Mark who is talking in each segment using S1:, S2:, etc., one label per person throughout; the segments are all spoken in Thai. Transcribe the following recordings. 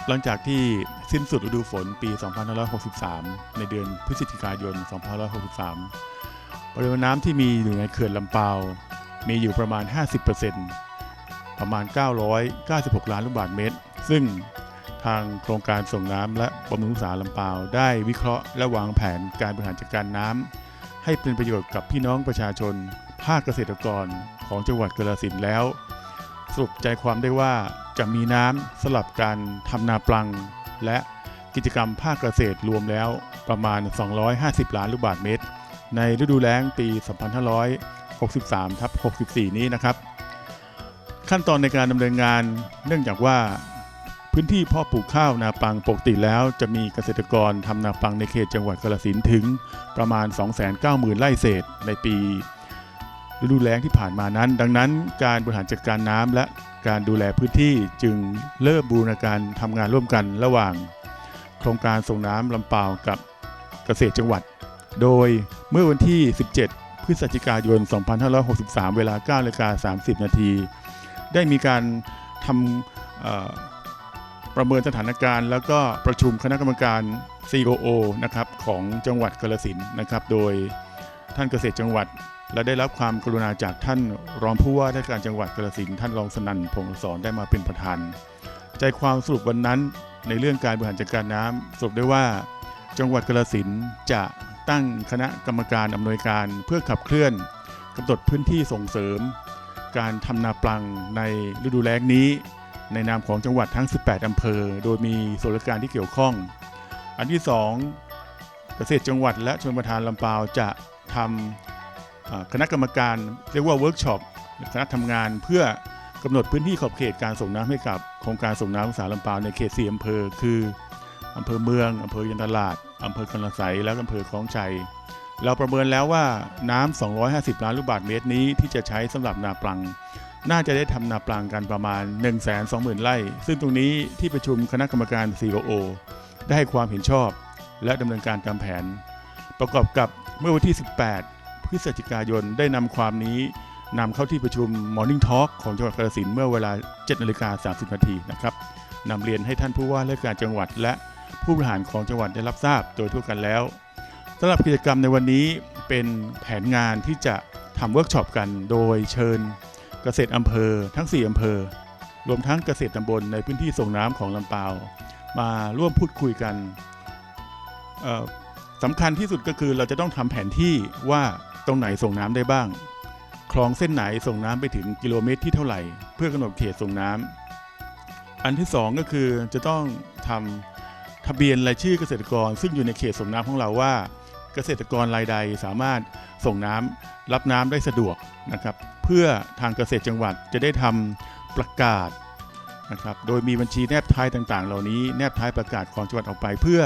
S1: ครับหลังจากที่สิ้นสุดฤดูฝนปี 2563 ในเดือนพฤศจิกายน 2563 ปริมาณน้ำที่มีอยู่ในเขื่อนลำเปาวมีอยู่ประมาณ 50%ประมาณ 996 ล้านลูกบาศก์เมตร ซึ่งทางโครงการส่งน้ำและบำรุงรักษาลำเปาวได้วิเคราะห์และวางแผนการบริหารจัดการน้ำให้เป็นประโยชน์กับพี่น้องประชาชน ภาคเกษตรกรของจังหวัดกาฬสินธุ์แล้ว สรุปใจความได้ว่าจะมีน้ำสลับการทำนาปลัง และกิจกรรมภาคเกษตรรวมแล้วประมาณ 250 ล้านลูกบาศก์เมตร ในฤดูแล้งปี 2563ทับ64 นี้นะครับ ขั้นตอนในการดำเนินงานเนื่องจากว่าพื้นที่พาะปลูกข้าวนาปังปกติแล้วจะมีเกษตรกรทำนาปังในเขตจังหวัดกาฬสินถึงประมาณ 290,000 ไร่เศษในปี ฤดูแล้งที่ผ่านมานั้น ดังนั้นการบริหารจัดการน้ำและการดูแลพื้นที่จึงเริ่มบูรณาการทำงานร่วมกันระหว่าง โครงการส่งน้ำลำปากับเกษตรจังหวัด โดยเมื่อวันที่ 17 พฤศจิกายน 2563 เวลา9นาฬิกา30 นาที ได้มีการทำประเมินสถานการณ์ แล้วก็ประชุมคณะกรรมการ COO นะครับของจังหวัดกาฬสินนะครับ โดยท่านเกษตรจังหวัด และได้รับความกรุณาจากท่านรองผู้ว่าราชการจังหวัดกาฬสินท่านรองสนั่นพงศรได้มาเป็นประธาน ใจความสรุปวันนั้นในเรื่องการบริหารจัดการน้ำสรุปได้ว่า จังหวัดกาฬสินจะตั้งคณะกรรมการอำนวยการเพื่อขับเคลื่อนกำหนดพื้นที่ส่งเสริม การทำนาปลังในฤดูแล้งนี้ ในนามของจังหวัดทั้ง 18 อำเภอ โดยมีส่วนราชการที่เกี่ยวข้อง อันที่ 2 เกษตรจังหวัดและชนประทานลำปาวจะทำ คณะกรรมการเรียกว่าเวิร์กช็อปคณะทำงานเพื่อกำหนดพื้นที่ขอบเขตการส่งน้ำให้กับโครงการส่งน้ำรักษาลำปาวในเขต4อำเภอคืออำเภอเมืองอำเภอยันตลาดอำเภอกันรไสยและอำเภอคลองชัย เราประเมินแล้วว่าน้ำ 250 ล้านลูกบาศก์เมตรนี้ที่จะใช้สำหรับนาปลัง น่าจะได้ทำนาปลังกันประมาณ 1 2 0 0 0 0 ไร่ ซึ่งตรงนี้ที่ประชุมคณะกรรมการ COO ได้ให้ความเห็นชอบ และดำเนินการตามแผน ประกอบกับเมื่อวันที่ 18 พฤศจิกายนได้นำความนี้นำเข้าที่ประชุม Morning Talk ของจังหวัดกาฬสินธุ์เมื่อเวลา7นาฬิกา30นาทีนะครับนำเรียนให้ท่านผู้ว่าราชการจังหวัด และผู้บริหารของจังหวัดได้รับทราบโดยทั่วกันแล้วสำหรับกิจกรรมในวันนี้เป็นแผนงานที่จะทำเวิร์กช็อปกันโดยเชิญเกษตรอำเภอทั้ง 4อำเภอ รวมทั้งเกษตรตำบลในพื้นที่ส่งน้ำของลำปาวมาร่วมพูดคุยกันสำคัญที่สุดก็คือเราจะต้องทำแผนที่ว่า รงไหนส่งน้ำได้บ้าง คลองเส้นไหนส่งน้ำไปถึงกิโลเมตรที่เท่าไหร่ เพื่อกำหนดเขตส่งน้ำอันที่สองก็คือจะต้องทำทะเบียนรายชื่อเกษตรกร ซึ่งอยู่ในเขตส่งน้ำของเราว่า เกษตรกรรายใดสามารถส่งน้ำรับน้ำได้สะดวกนะครับ เพื่อทางเกษตรจังหวัดจะได้ทำประกาศนะครับ โดยมีบัญชีแนบท้ายต่างๆ เหล่านี้แนบท้ายประกาศของจังหวัดออกไป เพื่อ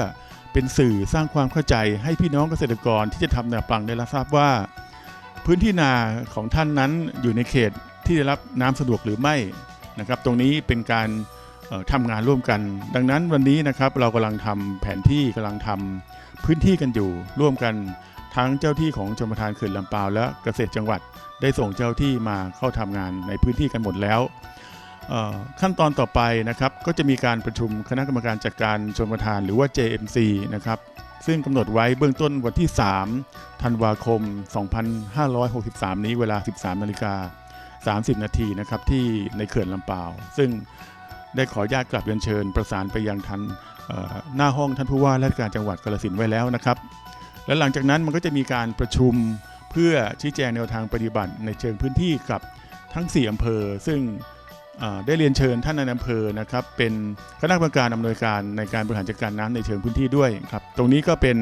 S1: เป็นสื่อสร้างความเข้าใจให้พี่น้องเกษตรกรที่จะทำนาปลังได้รับทราบว่า พื้นที่นาของท่านนั้นอยู่ในเขตที่ได้รับน้ำสะดวกหรือไม่นะครับ ตรงนี้เป็นการทำงานร่วมกัน ดังนั้นวันนี้นะครับเรากำลังทำแผนที่กำลังทำพื้นที่กันอยู่ ร่วมกันทั้งเจ้าที่ของชมประทานเขื่อนลำปาวและเกษตรจังหวัด ได้ส่งเจ้าที่มาเข้าทำงานในพื้นที่กันหมดแล้ว ขั้นตอนต่อไปนะครับก็จะมีการประชุมคณะกรรมการจัดการชมประทานหรือว่า JMC นะครับซึ่งกำหนดไว้เบื้องต้นวันที่ 3 ธันวาคม 2563 นี้เวลา 13นาฬิกา30 นาทีนะครับที่ในเขื่อนลำปาว ซึ่งได้ขอญาตกลับเรียนเชิญประสานไปยังทันหน้าห้องท่านผู้ว่าราชการจังหวัดกาฬสินไว้แล้วนะครับ และหลังจากนั้นมันก็จะมีการประชุมเพื่อชี้แจงแนวทางปฏิบัติในเชิงพื้นที่กับทั้ง 4อำเภอ ซึ่ง ได้เรียนเชิญท่านนายอำเภอนะครับเป็นคณะกรรมการอำนวยการในการบริหารจัดการน้ำในเชิงพื้นที่ด้วยครับตรงนี้ก็เป็น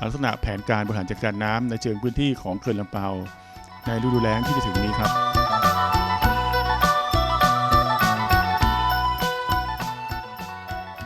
S1: ลักษณะแผนการบริหารจัดการน้ำในเชิงพื้นที่ของเขื่อนลำปาวในฤดูแล้งที่จะถึงนี้ครับ